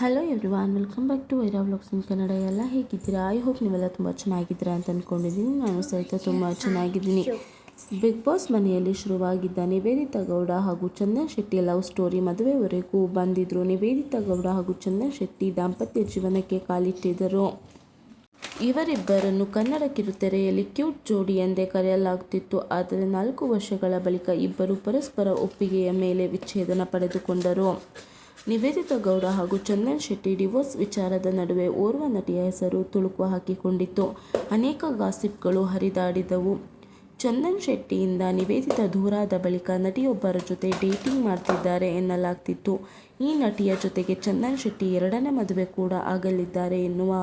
Hello everyone welcome back to Vaira vlogs in Kannada ಎಲ್ಲ ಹೇಗಿದ್ದೀರಾ? I hope ನೀವೆಲ್ಲ ತುಂಬ ಚೆನ್ನಾಗಿದ್ದೀರಾ ಅಂತ ಅಂದ್ಕೊಂಡಿದ್ದೀನಿ ನಾನು ಸಹಿತ ತುಂಬ ಚೆನ್ನಾಗಿದ್ದೀನಿ. ಬಿಗ್ ಬಾಸ್ ಮನೆಯಲ್ಲಿ ಶುರುವಾಗಿದ್ದ ನಿವೇದಿತಾ ಗೌಡ ಹಾಗೂ ಚಂದನ್ ಶೆಟ್ಟಿ ಲವ್ ಸ್ಟೋರಿ ಮದುವೆವರೆಗೂ ಬಂದಿದ್ದರು ನಿವೇದಿತಾ ಗೌಡ ಹಾಗೂ ಚಂದನ್ ಶೆಟ್ಟಿ ದಾಂಪತ್ಯ ಜೀವನಕ್ಕೆ ಕಾಲಿಟ್ಟಿದ್ದರು. ಇವರಿಬ್ಬರನ್ನು ಕನ್ನಡ ಕಿರುತೆರೆಯಲ್ಲಿ ಕ್ಯೂಟ್ ಜೋಡಿ ಎಂದೇ ಕರೆಯಲಾಗುತ್ತಿತ್ತು ಆದರೆ ನಾಲ್ಕು ವರ್ಷಗಳ ಬಳಿಕ ಇಬ್ಬರು ಪರಸ್ಪರ ಒಪ್ಪಿಗೆಯ ಮೇಲೆ ವಿಚ್ಛೇದನ ಪಡೆದುಕೊಂಡರು. ನಿವೇದಿತಾ ಗೌಡ ಹಾಗೂ ಚಂದನ್ ಶೆಟ್ಟಿ ಡಿವೋರ್ಸ್ ವಿಚಾರದ ನಡುವೆ ಓರ್ವ ನಟಿಯ ಹೆಸರು ತುಳುಕು ಹಾಕಿಕೊಂಡಿತ್ತು. ಅನೇಕ ಗಾಸಿಪ್ಗಳು ಹರಿದಾಡಿದವು. ಚಂದನ್ ಶೆಟ್ಟಿಯಿಂದ ನಿವೇದಿತ ದೂರಾದ ಬಳಿಕ ನಟಿಯೊಬ್ಬರ ಜೊತೆ ಡೇಟಿಂಗ್ ಮಾಡ್ತಿದ್ದಾರೆ ಎನ್ನಲಾಗ್ತಿತ್ತು. ಈ ನಟಿಯ ಜೊತೆಗೆ ಚಂದನ್ ಶೆಟ್ಟಿ ಎರಡನೇ ಮದುವೆ ಕೂಡ ಆಗಲಿದ್ದಾರೆ ಎನ್ನುವ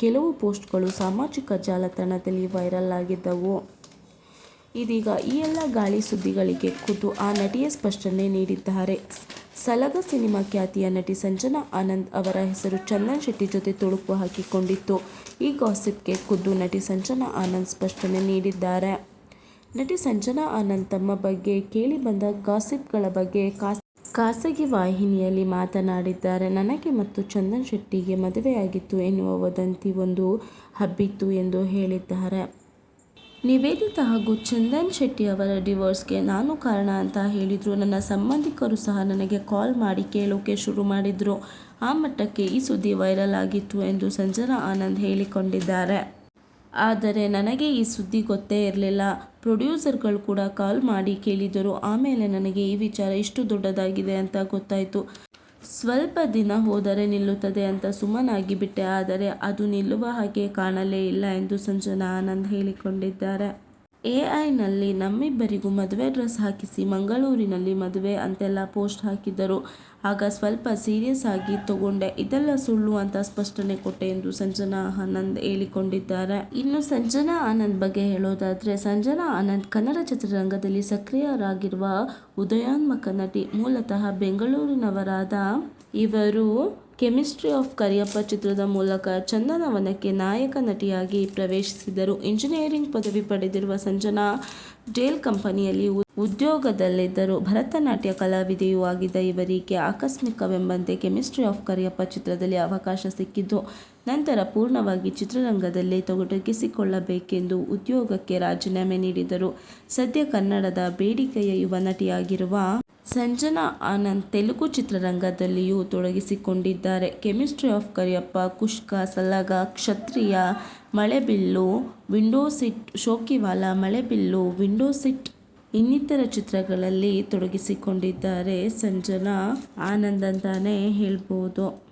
ಕೆಲವು ಪೋಸ್ಟ್ಗಳು ಸಾಮಾಜಿಕ ಜಾಲತಾಣದಲ್ಲಿ ವೈರಲ್ ಆಗಿದ್ದವು. ಇದೀಗ ಈ ಎಲ್ಲ ಗಾಳಿ ಸುದ್ದಿಗಳಿಗೆ ಖುದ್ದು ಆ ನಟಿಯ ಸ್ಪಷ್ಟನೆ ನೀಡಿದ್ದಾರೆ. ಸಲಗ ಸಿನಿಮಾ ಖ್ಯಾತಿಯ ನಟಿ ಸಂಜನಾ ಆನಂದ್ ಅವರ ಹೆಸರು ಚಂದನ್ ಶೆಟ್ಟಿ ಜೊತೆ ತುಳುಕು ಹಾಕಿಕೊಂಡಿತ್ತು. ಈ ಗಾಸಿಪ್ಗೆ ಖುದ್ದು ನಟಿ ಸಂಜನಾ ಆನಂದ್ ಸ್ಪಷ್ಟನೆ ನೀಡಿದ್ದಾರೆ. ನಟಿ ಸಂಜನಾ ಆನಂದ್ ತಮ್ಮ ಬಗ್ಗೆ ಕೇಳಿ ಬಂದ ಗಾಸಿಪ್ಗಳ ಬಗ್ಗೆ ಖಾಸ್ ಖಾಸಗಿ ವಾಹಿನಿಯಲ್ಲಿ ಮಾತನಾಡಿದ್ದಾರೆ. ನನಗೆ ಮತ್ತು ಚಂದನ್ ಶೆಟ್ಟಿಗೆ ಮದುವೆಯಾಗಿತ್ತು ಎನ್ನುವ ವದಂತಿ ಒಂದು ಹಬ್ಬಿತ್ತು ಎಂದು ಹೇಳಿದ್ದಾರೆ. ನಿವೇದಿತಾ ಹಾಗೂ ಚಂದನ್ ಶೆಟ್ಟಿ ಅವರ ಡಿವೋರ್ಸ್ಗೆ ನಾನು ಕಾರಣ ಅಂತ ಹೇಳಿದರು. ನನ್ನ ಸಂಬಂಧಿಕರು ಸಹ ನನಗೆ ಕಾಲ್ ಮಾಡಿ ಕೇಳೋಕೆ ಶುರು ಮಾಡಿದರು. ಆ ಮಟ್ಟಕ್ಕೆ ಈ ಸುದ್ದಿ ವೈರಲ್ ಆಗಿತ್ತು ಎಂದು ಸಂಜನಾ ಆನಂದ್ ಹೇಳಿಕೊಂಡಿದ್ದಾರೆ. ಆದರೆ ನನಗೆ ಈ ಸುದ್ದಿ ಗೊತ್ತೇ ಇರಲಿಲ್ಲ. ಪ್ರೊಡ್ಯೂಸರ್ಗಳು ಕೂಡ ಕಾಲ್ ಮಾಡಿ ಕೇಳಿದರು. ಆಮೇಲೆ ನನಗೆ ಈ ವಿಚಾರ ಇಷ್ಟು ದೊಡ್ಡದಾಗಿದೆ ಅಂತ ಗೊತ್ತಾಯಿತು. ಸ್ವಲ್ಪ ದಿನ ಹೋದರೆ ನಿಲ್ಲುತ್ತದೆ ಅಂತ ಸುಮ್ಮನಾಗಿ ಬಿಟ್ಟೆ, ಆದರೆ ಅದು ನಿಲ್ಲುವ ಹಾಗೆ ಕಾಣಲೇ ಇಲ್ಲ ಎಂದು ಸಂಜನಾ ಆನಂದ್ ಹೇಳಿಕೊಂಡಿದ್ದಾರೆ. ಎ ಐನಲ್ಲಿ ನಮ್ಮಿಬ್ಬರಿಗೂ ಮದುವೆ ಡ್ರೆಸ್ ಹಾಕಿಸಿ ಮಂಗಳೂರಿನಲ್ಲಿ ಮದುವೆ ಅಂತೆಲ್ಲ ಪೋಸ್ಟ್ ಹಾಕಿದ್ದರು. ಆಗ ಸ್ವಲ್ಪ ಸೀರಿಯಸ್ ಆಗಿ ತಗೊಂಡೆ. ಇದೆಲ್ಲ ಸುಳ್ಳು ಅಂತ ಸ್ಪಷ್ಟನೆ ಕೊಟ್ಟೆ ಎಂದು ಸಂಜನಾ ಆನಂದ್ ಹೇಳಿಕೊಂಡಿದ್ದಾರೆ. ಇನ್ನು ಸಂಜನಾ ಆನಂದ್ ಬಗ್ಗೆ ಹೇಳೋದಾದರೆ, ಸಂಜನಾ ಆನಂದ್ ಕನ್ನಡ ಚಿತ್ರರಂಗದಲ್ಲಿ ಸಕ್ರಿಯರಾಗಿರುವ ಉದಯೋನ್ಮುಖ ನಟಿ. ಮೂಲತಃ ಬೆಂಗಳೂರಿನವರಾದ ಇವರು ಕೆಮಿಸ್ಟ್ರಿ ಆಫ್ ಕರಿಯಪ್ಪ ಚಿತ್ರದ ಮೂಲಕ ಚಂದನವನಕ್ಕೆ ನಾಯಕ ನಟಿಯಾಗಿ ಪ್ರವೇಶಿಸಿದರು ಇಂಜಿನಿಯರಿಂಗ್ ಪದವಿ ಪಡೆದಿರುವ ಸಂಜನಾ ಡೇಲ್ ಕಂಪನಿಯಲ್ಲಿ ಉದ್ಯೋಗದಲ್ಲಿದ್ದರು. ಭರತನಾಟ್ಯ ಕಲಾವಿದೆಯೂ ಆಗಿದ್ದ ಇವರಿಗೆ ಆಕಸ್ಮಿಕವೆಂಬಂತೆ ಕೆಮಿಸ್ಟ್ರಿ ಆಫ್ ಕರಿಯಪ್ಪ ಚಿತ್ರದಲ್ಲಿ ಅವಕಾಶ ಸಿಕ್ಕಿದ್ದು, ನಂತರ ಪೂರ್ಣವಾಗಿ ಚಿತ್ರರಂಗದಲ್ಲಿ ತೊಡಗಿಸಿಕೊಳ್ಳಬೇಕೆಂದು ಉದ್ಯೋಗಕ್ಕೆ ರಾಜೀನಾಮೆ ನೀಡಿದರು. ಸದ್ಯ ಕನ್ನಡದ ಬೇಡಿಕೆಯ ಯುವ ನಟಿಯಾಗಿರುವ ಸಂಜನಾ ಆನಂದ್ ತೆಲುಗು ಚಿತ್ರರಂಗದಲ್ಲಿಯೂ ತೊಡಗಿಸಿಕೊಂಡಿದ್ದಾರೆ. Chemistry of Kariyappa, Kushka, Salaga, Kshatriya, Malebillu window seat Shokiwala, Malebillu window seat ಇನ್ನಿತರ ಚಿತ್ರಗಳಲ್ಲಿ ತೊಡಗಿಸಿಕೊಂಡಿದ್ದಾರೆ ಸಂಜನಾ ಆನಂದ್ ಅಂತಾನೆ ಹೇಳ್ಬೋದು.